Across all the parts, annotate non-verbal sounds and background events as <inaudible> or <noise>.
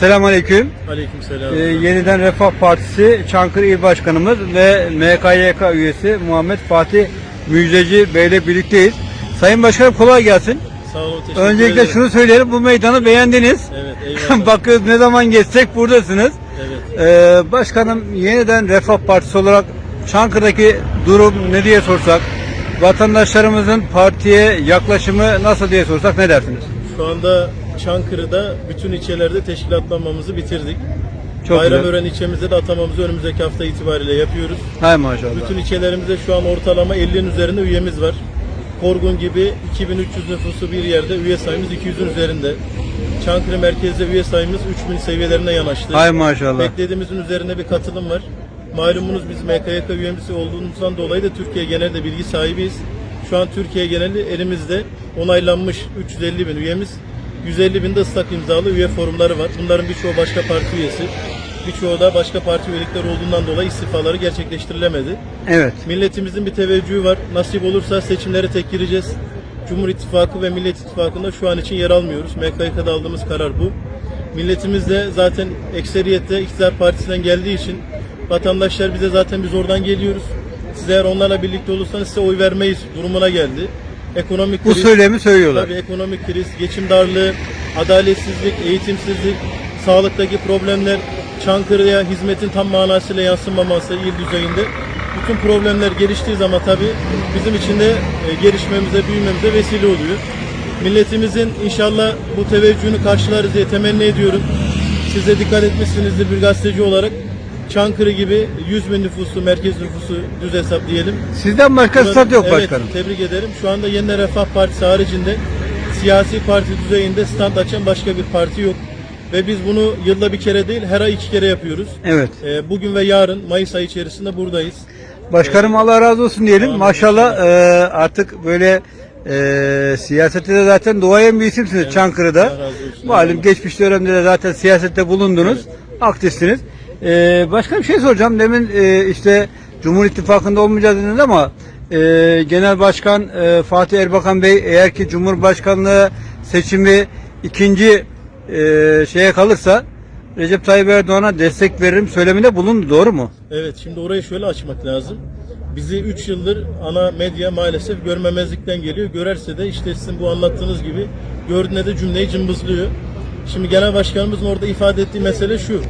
Selamünaleyküm. Aleykümselam. Ee, yeniden Refah Partisi Çankırı İl Başkanımız ve MKYK üyesi Muhammed Fatih Müjdeci Bey ile birlikteyiz. Sayın Başkanım kolay gelsin. Sağ olun, teşekkür Öncelikle ederim. şunu söyleyelim bu meydanı beğendiniz. Evet, <laughs> eyvallah. Bakıyoruz ne zaman geçsek buradasınız. evet. Ee, başkanım yeniden Refah Partisi olarak Çankırı'daki durum ne diye sorsak, vatandaşlarımızın partiye yaklaşımı nasıl diye sorsak ne dersiniz? Şu anda Çankırı'da bütün ilçelerde teşkilatlanmamızı bitirdik. Çok. Bayramören ilçemizde de atamamızı önümüzdeki hafta itibariyle yapıyoruz. Hay maşallah. Bütün ilçelerimizde şu an ortalama 50'nin üzerinde üyemiz var. Korgun gibi 2300 nüfusu bir yerde üye sayımız 200'ün üzerinde. Çankırı merkezde üye sayımız 3000 seviyelerine yanaştı. Hay maşallah. Beklediğimizin üzerine bir katılım var. Malumunuz biz MKYK üyemizi olduğumuzdan dolayı da Türkiye genelde bilgi sahibiyiz. Şu an Türkiye geneli elimizde onaylanmış 350 bin üyemiz. 150 bin de ıslak imzalı üye forumları var. Bunların birçoğu başka parti üyesi. Birçoğu da başka parti üyelikleri olduğundan dolayı istifaları gerçekleştirilemedi. Evet. Milletimizin bir teveccühü var. Nasip olursa seçimlere tek gireceğiz. Cumhur İttifakı ve Millet İttifakı'nda şu an için yer almıyoruz. MKYK'da aldığımız karar bu. Milletimiz de zaten ekseriyette iktidar partisinden geldiği için vatandaşlar bize zaten biz oradan geliyoruz. Siz eğer onlarla birlikte olursanız size oy vermeyiz durumuna geldi. Ekonomik Bu kriz, söylemi söylüyorlar. Tabii ekonomik kriz, geçim darlığı, adaletsizlik, eğitimsizlik, sağlıktaki problemler, Çankırı'ya hizmetin tam manasıyla yansımaması il düzeyinde. Bütün problemler geliştiği zaman tabii bizim için de e, gelişmemize, büyümemize vesile oluyor. Milletimizin inşallah bu teveccühünü karşılarız diye temenni ediyorum. Siz de dikkat etmişsinizdir bir gazeteci olarak. Çankırı gibi 100 bin nüfuslu, merkez nüfusu düz hesap diyelim. Sizden başka stat yok Evet, başkanım. tebrik ederim. Şu anda Yeniden Refah Partisi haricinde siyasi parti düzeyinde stand açan başka bir parti yok. Ve biz bunu yılda bir kere değil her ay iki kere yapıyoruz. Evet. Ee, bugün ve yarın Mayıs ayı içerisinde buradayız. Başkanım Allah razı olsun diyelim. Amin. Maşallah e, artık böyle e, siyasette de zaten doğayan bir isimsiniz Çankırı'da. Razı olsun. Malum geçmiş dönemde de zaten siyasette bulundunuz. Aktifsiniz. E, başka bir şey soracağım. Demin e, işte Cumhur İttifakı'nda olmayacağız dediniz ama e, Genel Başkan e, Fatih Erbakan Bey eğer ki Cumhurbaşkanlığı seçimi ikinci e, şeye kalırsa Recep Tayyip Erdoğan'a destek veririm söyleminde bulundu. Doğru mu? Evet şimdi orayı şöyle açmak lazım. Bizi 3 yıldır ana medya maalesef görmemezlikten geliyor. Görerse de işte sizin bu anlattığınız gibi gördüğünde de cümleyi cımbızlıyor. Şimdi genel başkanımızın orada ifade ettiği mesele şu.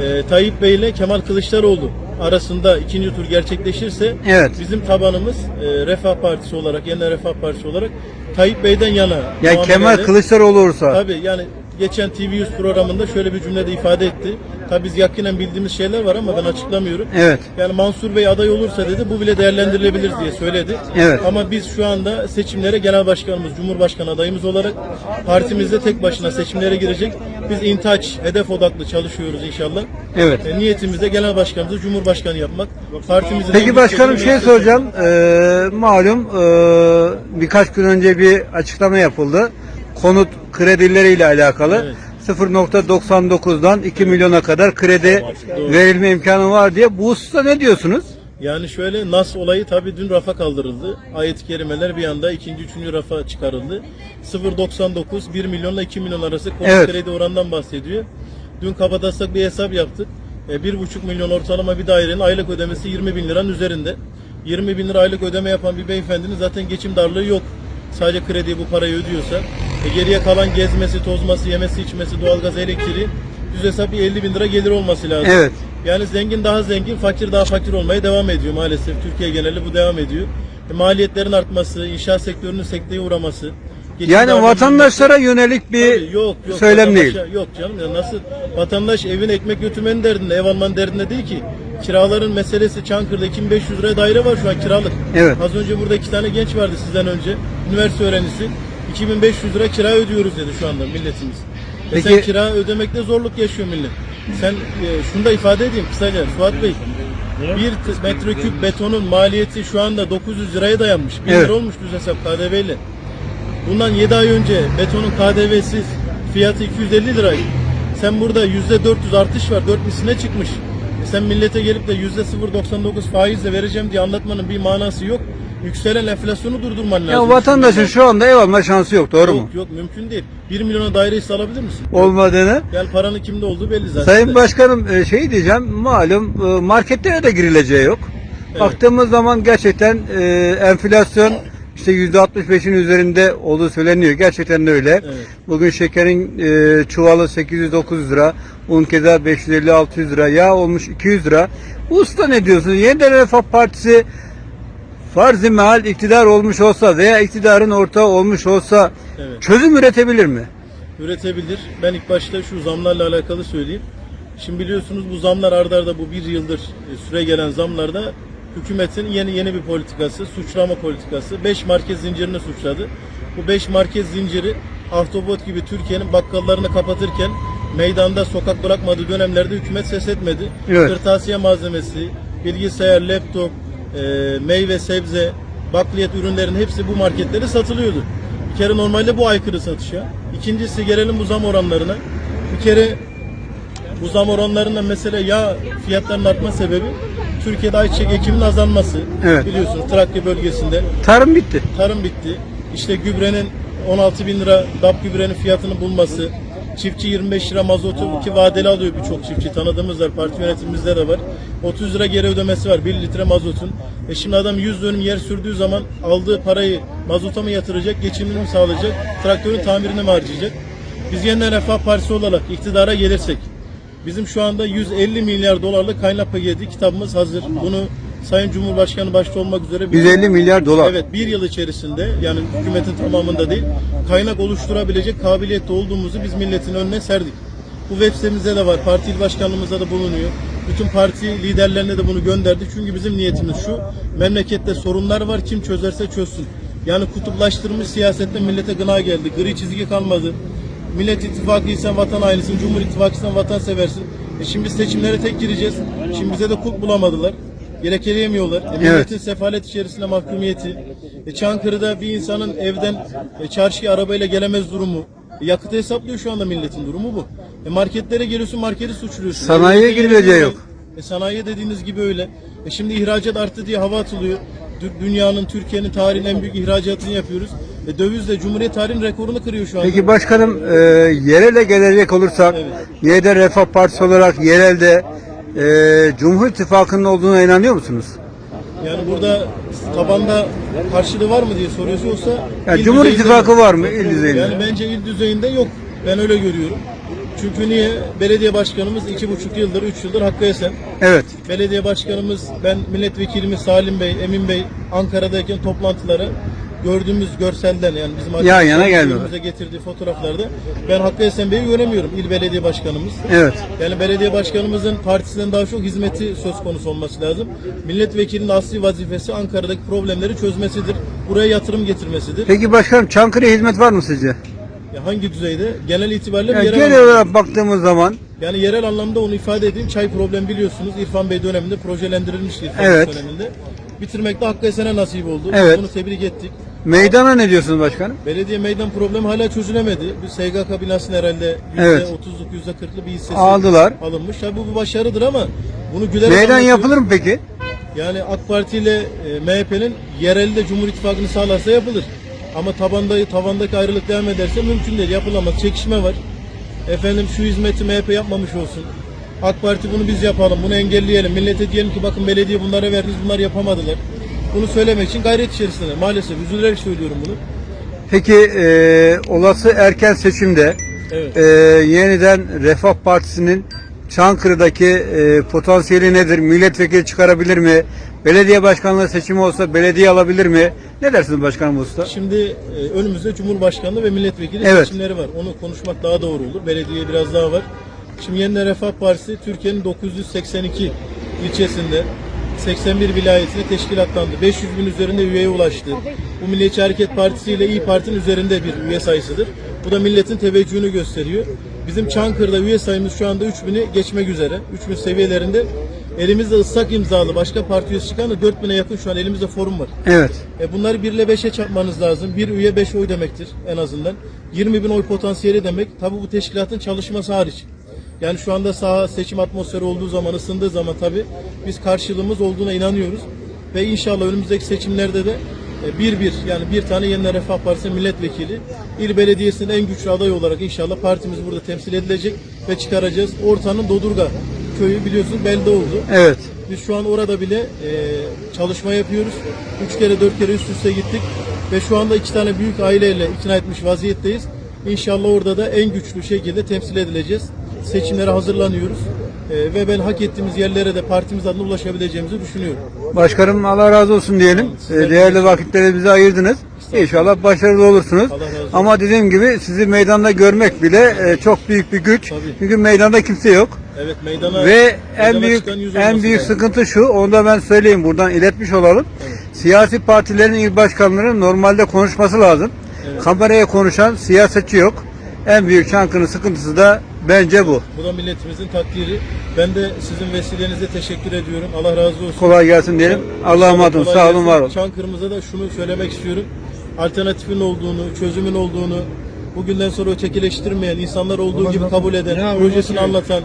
Ee, Tayyip Bey ile Kemal Kılıçdaroğlu arasında ikinci tur gerçekleşirse Evet. bizim tabanımız e, Refah Partisi olarak, Yeniden Refah Partisi olarak Tayyip Bey'den yana. Yani muamele Kemal eder. Kılıçdaroğlu olursa. Tabii yani geçen TV100 programında şöyle bir cümlede ifade etti. Tabii biz yakinen bildiğimiz şeyler var ama ben açıklamıyorum. Evet. Yani Mansur Bey aday olursa dedi bu bile değerlendirilebilir diye söyledi. Evet. Ama biz şu anda seçimlere genel başkanımız, cumhurbaşkanı adayımız olarak partimizde tek başına seçimlere girecek. Biz intaç, hedef odaklı çalışıyoruz inşallah. Evet. E, niyetimiz de genel başkanımızı cumhurbaşkanı yapmak. Partimizin Peki başkanım şey soracağım. Ee, malum ee, birkaç gün önce bir açıklama yapıldı. Konut kredileriyle alakalı. Evet. 0.99'dan 2 milyona kadar kredi Doğru. verilme imkanı var diye. Bu hususta ne diyorsunuz? Yani şöyle Nas olayı tabii dün rafa kaldırıldı. Ayet-i kerimeler bir anda ikinci, üçüncü rafa çıkarıldı. 0.99 1 milyonla 2 milyon arası konut kredi oranından bahsediyor. Dün kabataslak bir hesap yaptık. E, 1,5 milyon ortalama bir dairenin aylık ödemesi 20 bin liranın üzerinde. 20 bin lira aylık ödeme yapan bir beyefendinin zaten geçim darlığı yok. Sadece krediye bu parayı ödüyorsa. E, geriye kalan gezmesi, tozması, yemesi, içmesi, doğalgaz, elektriği düz hesap bir 50 bin lira gelir olması lazım. Evet. Yani zengin daha zengin, fakir daha fakir olmaya devam ediyor maalesef. Türkiye geneli bu devam ediyor. E, maliyetlerin artması, inşaat sektörünün sekteye uğraması. Yani vatandaşlara yönelik bir Tabii, yok, yok, söylem değil. Yok canım ya nasıl vatandaş evin ekmek götürmenin derdinde, ev almanın derdinde değil ki. Kiraların meselesi Çankırı'da 2500 liraya daire var şu an kiralık. Evet. Az önce burada iki tane genç vardı sizden önce. Üniversite öğrencisi. 2500 lira kira ödüyoruz dedi şu anda milletimiz. E Peki- sen kira ödemekte zorluk yaşıyor millet. Sen e, şunu da ifade edeyim kısaca Fuat Bey. Bir t- metreküp betonun maliyeti şu anda 900 liraya dayanmış. 1000 Evet. lira olmuş düz hesap KDV ile. Bundan 7 ay önce betonun KDV'siz fiyatı 250 liraydı. Sen burada %400 artış var. 4 misline çıkmış. E sen millete gelip de %0.99 faizle vereceğim diye anlatmanın bir manası yok. Yükselen enflasyonu durdurman lazım. Ya vatandaşın şu anda ev alma şansı yok doğru mu? Yok yok mümkün değil. 1 milyona daire ise alabilir misin? Olmadığını. Yani paranın kimde olduğu belli zaten. Sayın de. Başkanım e, şey diyeceğim malum e, marketlere de girileceği yok. Evet. Baktığımız zaman gerçekten e, enflasyon işte %65'in üzerinde olduğu söyleniyor. Gerçekten de öyle. Evet. Bugün şekerin e, çuvalı 800-900 lira, un keza 550-600 lira, yağ olmuş 200 lira. Usta ne diyorsunuz? Yeniden Refah Partisi farz-ı meal iktidar olmuş olsa veya iktidarın ortağı olmuş olsa Evet. çözüm üretebilir mi? üretebilir. Ben ilk başta şu zamlarla alakalı söyleyeyim. Şimdi biliyorsunuz bu zamlar ardarda arda bu bir yıldır e, süre gelen zamlarda hükümetin yeni yeni bir politikası, suçlama politikası. 5 market zincirini suçladı. Bu 5 market zinciri ahtapot gibi Türkiye'nin bakkallarını kapatırken meydanda sokak bırakmadığı dönemlerde hükümet ses etmedi. Evet. Kırtasiye malzemesi, bilgisayar, laptop, e, meyve, sebze, bakliyat ürünlerin hepsi bu marketlerde satılıyordu. Bir kere normalde bu aykırı satışa. İkincisi gelelim bu zam oranlarına. Bir kere bu zam oranlarında mesela yağ fiyatlarının artma sebebi Türkiye'de ayçiçek ekiminin azalması. Evet. Biliyorsunuz Trakya bölgesinde Tarım bitti. tarım bitti. İşte gübrenin 16 bin lira DAP gübrenin fiyatını bulması. Çiftçi 25 lira mazotu ki vadeli alıyor birçok çiftçi. Tanıdığımız var. Parti yönetimimizde de var. 30 lira geri ödemesi var 1 litre mazotun. E şimdi adam 100 dönüm yer sürdüğü zaman aldığı parayı mazota mı yatıracak, geçimini mi sağlayacak, traktörün tamirine mi harcayacak? Biz yeniden Refah Partisi olarak iktidara gelirsek bizim şu anda 150 milyar dolarlık kaynak paketi kitabımız hazır. Bunu Sayın Cumhurbaşkanı başta olmak üzere 150 milyar dolar. Evet bir yıl içerisinde yani hükümetin tamamında değil kaynak oluşturabilecek kabiliyette olduğumuzu biz milletin önüne serdik. Bu web sitemizde de var. Parti il başkanlığımızda da bulunuyor. Bütün parti liderlerine de bunu gönderdik. Çünkü bizim niyetimiz şu. Memlekette sorunlar var. Kim çözerse çözsün. Yani kutuplaştırmış siyasette millete gına geldi. Gri çizgi kalmadı. Millet İttifakıysan vatan hainisin, Cumhur İttifakıysan vatan seversin. E şimdi seçimlere tek gireceğiz. Şimdi bize de kulp bulamadılar. Gerekeleyemiyorlar. E milletin sefalet içerisinde mahkumiyeti. E Çankırı'da bir insanın evden e, çarşıya arabayla gelemez durumu. E yakıtı hesaplıyor şu anda milletin durumu bu. E marketlere geliyorsun marketi suçluyorsun. Sanayiye girileceği yok. E sanayi dediğiniz gibi öyle. E şimdi ihracat arttı diye hava atılıyor. Dü- Dünyanın, Türkiye'nin tarihin en büyük ihracatını yapıyoruz. E döviz de Cumhuriyet tarihinin rekorunu kırıyor şu anda. Peki başkanım e, yerele gelecek olursak yeniden Refah Partisi olarak yerelde e, Cumhur İttifakı'nın olduğuna inanıyor musunuz? Yani burada tabanda karşılığı var mı diye soruyorsa Yani il Cumhur düzeyinde İttifakı var mı il düzeyinde? Yani bence il düzeyinde yok. Ben öyle görüyorum. Çünkü niye? Belediye başkanımız iki buçuk yıldır, üç yıldır Hakkı Esen. Evet. Belediye başkanımız, ben milletvekilimiz Salim Bey, Emin Bey Ankara'dayken toplantıları gördüğümüz görselden yani bizim Yan yana gelmiyorlar. önümüze getirdiği fotoğraflarda ben Hakkı Esen Bey'i göremiyorum il belediye başkanımız. Evet. Yani belediye başkanımızın partisinden daha çok hizmeti söz konusu olması lazım. Milletvekilinin asli vazifesi Ankara'daki problemleri çözmesidir. Buraya yatırım getirmesidir. Peki başkanım Çankırı'ya hizmet var mı sizce? Ya hangi düzeyde? Genel itibariyle Yani yerel genel anlamda. olarak baktığımız zaman Yani yerel anlamda onu ifade edeyim. Çay problem biliyorsunuz. İrfan Bey döneminde projelendirilmişti İrfan Evet. Döneminde. Bitirmekte Hakkı Esen'e nasip oldu. Evet. Bunu tebrik ettik. Meydana ne diyorsunuz başkanım? Belediye meydan problemi hala çözülemedi. Bir SGK binasının herhalde Evet. %30'luk %40'lık bir hissesi Aldılar. alınmış. Tabii bu bir başarıdır ama bunu gülerek Meydan anlatıyoruz. yapılır mı peki? Yani AK Parti ile e, MHP'nin yerelde Cumhur İttifakı'nı sağlarsa yapılır. Ama tabanda tavandaki ayrılık devam ederse mümkün değil. Yapılamaz. Çekişme var. Efendim şu hizmeti MHP yapmamış olsun. AK Parti bunu biz yapalım. Bunu engelleyelim. Millete diyelim ki bakın belediye bunlara verdiniz bunlar yapamadılar. Bunu söylemek için gayret içerisinde. Maalesef üzülerek söylüyorum bunu. Peki e, olası erken seçimde Evet. e, yeniden Refah Partisi'nin Çankırı'daki e, potansiyeli nedir? Milletvekili çıkarabilir mi? Belediye başkanlığı seçimi olsa belediye alabilir mi? Ne dersiniz başkanım usta? Şimdi e, önümüzde Cumhurbaşkanlığı ve milletvekili Evet. seçimleri var. Onu konuşmak daha doğru olur. Belediye biraz daha var. Şimdi Yeniden Refah Partisi Türkiye'nin 982 ilçesinde 81 vilayetine teşkilatlandı. 500 bin üzerinde üyeye ulaştı. Bu Milliyetçi Hareket Partisi ile İyi Parti'nin üzerinde bir üye sayısıdır. Bu da milletin teveccühünü gösteriyor. Bizim Çankırı'da üye sayımız şu anda 3000'i geçmek üzere. 3000 seviyelerinde. Elimizde ıslak imzalı başka parti üyesi çıkan da 4000'e yakın şu an elimizde forum var. Evet. E bunları 1 ile 5'e çarpmanız lazım. Bir üye 5 oy demektir en azından. 20 bin oy potansiyeli demek. Tabi bu teşkilatın çalışması hariç. Yani şu anda saha seçim atmosferi olduğu zaman, ısındığı zaman tabi biz karşılığımız olduğuna inanıyoruz. Ve inşallah önümüzdeki seçimlerde de e, bir bir yani bir tane Yeniden Refah Partisi milletvekili. İl Belediyesi'nin en güçlü adayı olarak inşallah partimiz burada temsil edilecek ve çıkaracağız. Orta'nın Dodurga köyü biliyorsunuz belde oldu. Evet. Biz şu an orada bile e, çalışma yapıyoruz. Üç kere dört kere üst üste gittik. Ve şu anda iki tane büyük aileyle ikna etmiş vaziyetteyiz. İnşallah orada da en güçlü şekilde temsil edileceğiz. Seçimlere hazırlanıyoruz. E, ve ben hak ettiğimiz yerlere de partimiz adına ulaşabileceğimizi düşünüyorum. Başkanım Allah razı olsun diyelim. Ee, değerli de- vakitleri bize ayırdınız. İnşallah başarılı olursunuz. Ama dediğim gibi sizi meydanda görmek bile e, çok büyük bir güç. Tabii. Çünkü meydanda kimse yok. Evet meydana Ve en meydana büyük çıkan yüz en büyük lazım. sıkıntı şu. Onu da ben söyleyeyim buradan iletmiş olalım. Siyasi partilerin il başkanlarının normalde konuşması lazım. Kameraya konuşan siyasetçi yok. En büyük Çankırı'nın sıkıntısı da bence bu. Bu da milletimizin takdiri. Ben de sizin vesilenizle teşekkür ediyorum. Allah razı olsun. Kolay gelsin diyelim. Allah'a emanet olun. Sağ olun, var olun. Çankırımıza da şunu söylemek istiyorum. Alternatifin olduğunu, çözümün olduğunu, bugünden sonra ötekileştirmeyen, insanlar olduğu gibi kabul eden, projesini anlatan,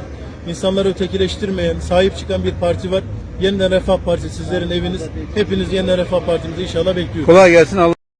insanları ötekileştirmeyen, sahip çıkan bir parti var. Yeniden Refah Partisi sizlerin eviniz. Hepiniz Yeniden Refah Partimizi inşallah bekliyoruz. Kolay gelsin. Allah